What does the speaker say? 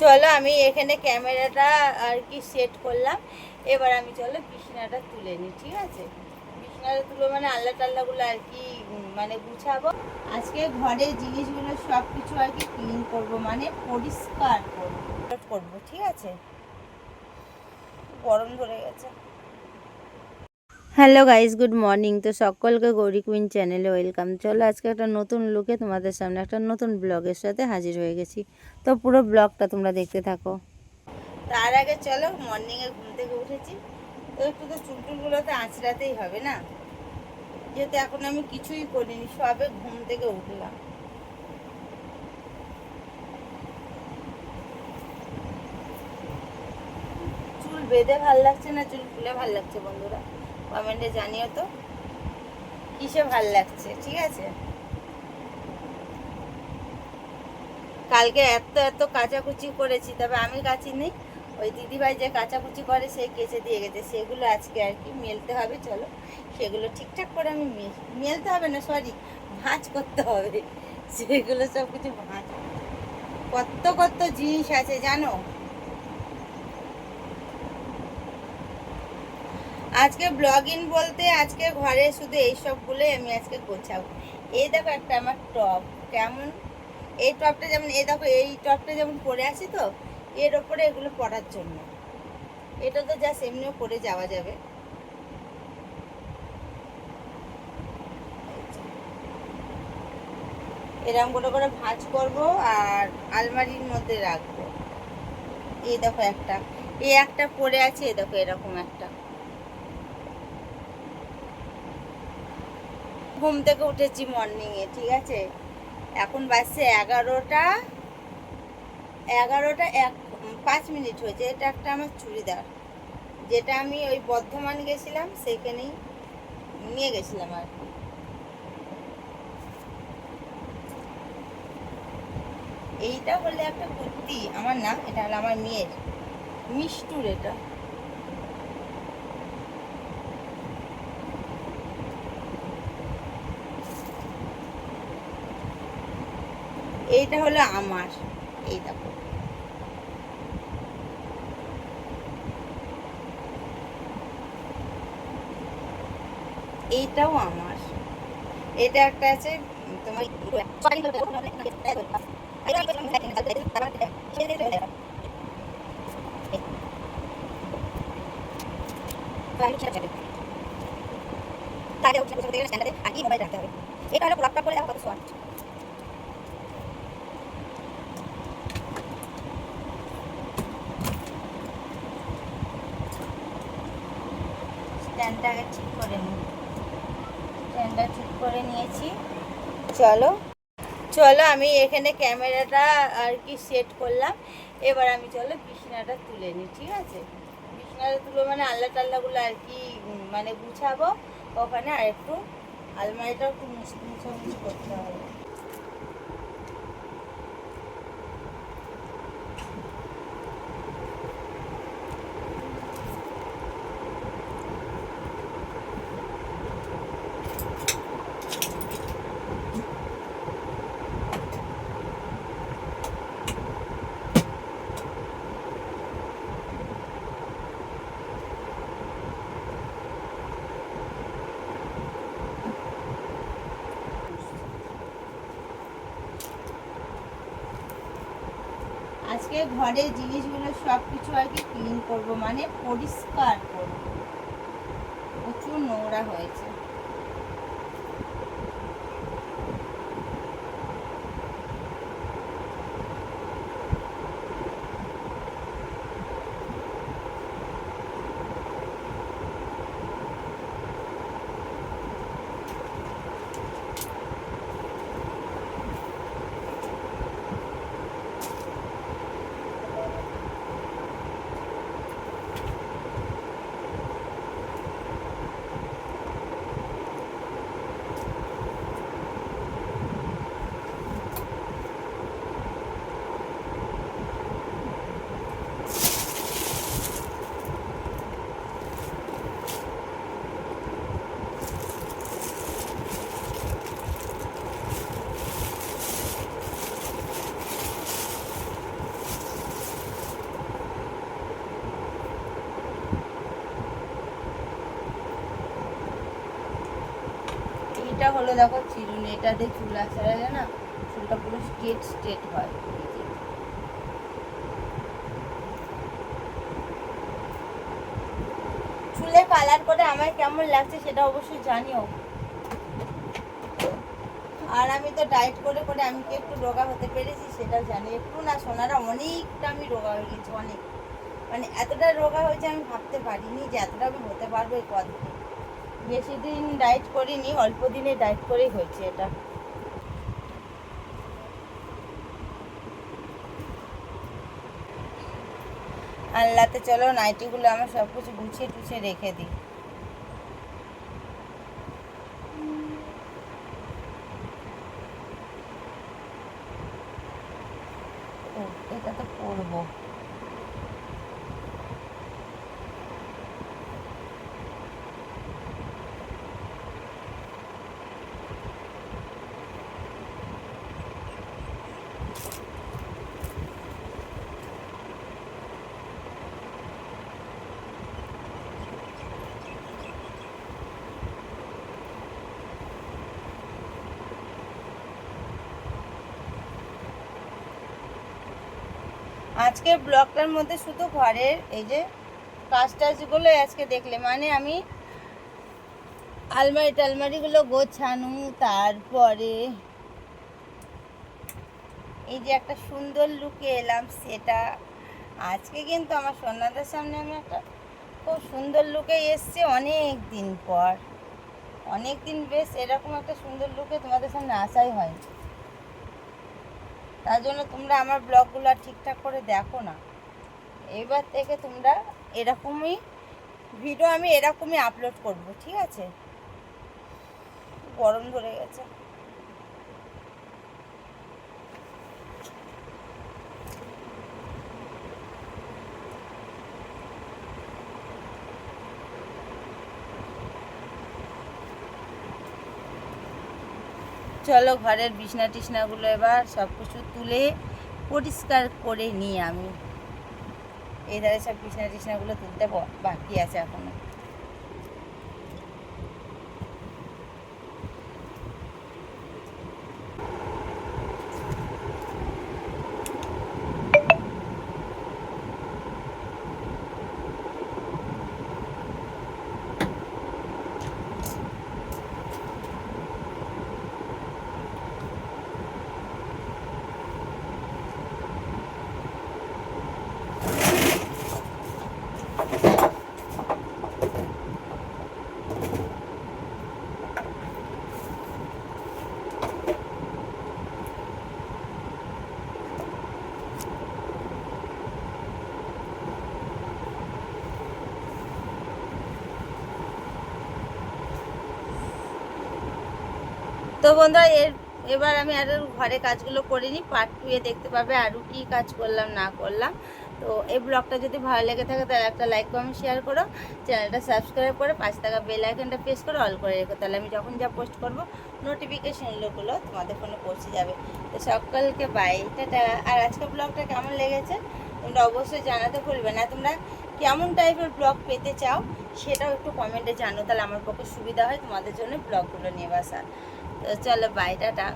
চলো, আমি এখানে ক্যামেরাটা আর কি সেট করলাম। এবার আমি চলো বিছানাটা তুলে নিই, ঠিক আছে? বিছানাটা তুলে মানে আল্লাহ টাল্লাগুলো আর কি মানে গুছাবো। আজকে ঘরের জিনিসগুলো সব কিছু আর কি ক্লিন করব মানে পরিষ্কার করব। করব, ঠিক আছে? গরম ধরে গেছে। Hello guys, good morning. তো সকলকে গৌরী কুইন চ্যানেলে ওয়েলকাম। চলো আজকে একটা নতুন লুকে তোমাদের সামনে একটা নতুন ব্লগের সাথে হাজির হয়ে গেছি। তো পুরো ব্লগটা তোমরা দেখতে থাকো। তার আগে চলো মর্নিংয়ে ঘুম থেকে উঠেছি। তো একটু তো চুল টুলগুলো তো আঁচড়াতেই হবে না। যেহেতু এখন আমি কিছুই করিনি, সবে ঘুম থেকে উঠলাম। চুল বেঁধে ভালো লাগছে না? চুল খুলে ভালো লাগছে বন্ধুরা? কমেন্টে জানিও তো। কিসে ভালো লাগছে, ঠিক আছে? কালকে এত এত কাচাকুচি করেছি, তবে আমি কাচি নেই। ওই দিদিভাই যে কাচাকুচি করে, সে কেচে দিয়ে গেছে। সেগুলো আজকে আর কি মেলতে হবে, চলো। সেগুলো ঠিকঠাক করে আমি মেলতে হবে না সরি ভাঁজ করতে হবে। সেগুলো সব কিছু ভাঁজ। কত কত জিনিস আছে, জানো? আজকে ব্লগিং বলতে আজকে ঘরে শুধু এইসবগুলোই আমি আজকে গোছাবো। এই দেখো একটা আমার টপ কেমন? এই টপটা যেমন, এই দেখো, এই টপটা যেমন পরে আছি তো, এর ওপরে এগুলো পরার জন্য। এটা তো জাস্ট এমনিও পরে যাওয়া যাবে। এরকম করে করে ভাঁজ করব আর আলমারির মধ্যে রাখব। এই দেখো একটা, এই একটা পরে আছে, এই দেখো এরকম একটা। ঘুম থেকে উঠেছি মর্নিংয়ে ঠিক আছে? এখন বাজছে এগারোটা এগারোটা এক, পাঁচ মিনিট হয়েছে। এটা একটা আমার চুড়িদার। যেটা আমি ওই বর্ধমান গেছিলাম সেখানেই নিয়ে গেছিলাম আর এইটা হলে একটা কুর্তি। আমার না, এটা হলো আমার মেয়ের। মিষ্টুর এটা। এইটা হলো আমার। এই দেখো। এইটাও আমার। এটা একটা আছে তোমার এটা হলো। করে। দেখো কত শর্ট স্ট্যান্ডটা আগে ঠিক করে নিই। স্ট্যান্ডটা ঠিক করে নিয়েছি। চলো চলো আমি এখানে ক্যামেরাটা আর কি সেট করলাম। এবার আমি চলো বিছনাটা তুলে নিই, ঠিক আছে? বিছনাটা তুলে মানে আল্লাহ টাল্লাগুলো আর কি মানে গুছাবো। ওখানে আর একটু আলমারিটাও একটু মুছে মুছামুছি করতে হবে। আজকে ঘরের জিনিসগুলো সব কিছু আর কি ক্লিন করব মানে পরিষ্কার করব। প্রচুর নোংরা হয়েছে। এইটা হলো দেখো, চিরুনি, এটা দিয়ে চুল আছড়ালে না চুলটা পুরো স্ট্রেট স্ট্রেট হয়। চুলে কালার করে আমার কেমন লাগছে সেটা অবশ্যই জানিও। আর আমি তো ডায়েট করে করে আমি কি একটু রোগা হতে পেরেছি সেটাও জানি। একটু না সোনারা অনেকটা আমি রোগা হয়ে গেছি, অনেক। মানে এতটা রোগা হয়েছে আমি ভাবতে পারিনি যে এতটা আমি হতে পারব এই কদিনে। বেশি দিন ডায়েট করিনি, অল্প দিনে ডায়েট করেই হয়েছে এটা। আল্লাতে চলো, নাইটিগুলো আমার সব কিছু গুছিয়ে টুছিয়ে রেখে দিই ও, এটা তো পরবো আজকের ব্লগটার মধ্যে শুধু ঘরের এই যে কাজ টাজগুলো আজকে দেখলে। মানে আমি আলমারি টালমারিগুলো গোছানো, তারপরে এই যে একটা সুন্দর লুকে এলাম সেটা। আজকে কিন্তু আমার সোনাদের সামনে আমি একটা খুব সুন্দর লুকে এসছি অনেক দিন পর। অনেক দিন বেশ এরকম একটা সুন্দর লুকে তোমাদের সামনে আসাই হয়নি। তার জন্য তোমরা আমার ব্লগগুলো ঠিকঠাক করে দেখো না। এবার থেকে তোমরা এরকমই ভিডিও আমি এরকমই আপলোড করব, ঠিক আছে? গরম ধরে গেছে। চলো ঘরের বিছনা টিছনাগুলো এবার সব কিছু তুলে পরিষ্কার করে নিই আমি। এই ধারে সব বিছনা টিছনাগুলো তুলতে বাকি আছে এখনও। তো বন্ধুরা, এর এবার আমি আরও ঘরে কাজগুলো করিনি পার্ট টুয়ে দেখতে পাবে আরও কী কাজ করলাম, না করলাম। তো এই ব্লগটা যদি ভালো লেগে থাকে, তাহলে একটা লাইক কমেন্ট শেয়ার করো। চ্যানেলটা সাবস্ক্রাইব করে পাঁচ টাকা বেল আইকনটা প্রেস করে অল করে রেখো। তাহলে আমি যখন যা পোস্ট করব নোটিফিকেশনগুলো তোমাদের ফোনে পৌঁছে যাবে। তো সকলকে বাই টাটা। আর আজকের ব্লগটা কেমন লেগেছে, তোমরা অবশ্যই জানাতে ভুলবে না। তোমরা কেমন টাইপের ব্লগ পেতে চাও, সেটাও একটু কমেন্টে জানো। তাহলে আমার পক্ষে সুবিধা হয় তোমাদের জন্য ব্লগগুলো নিয়ে বাসা চলো বাই টাটা।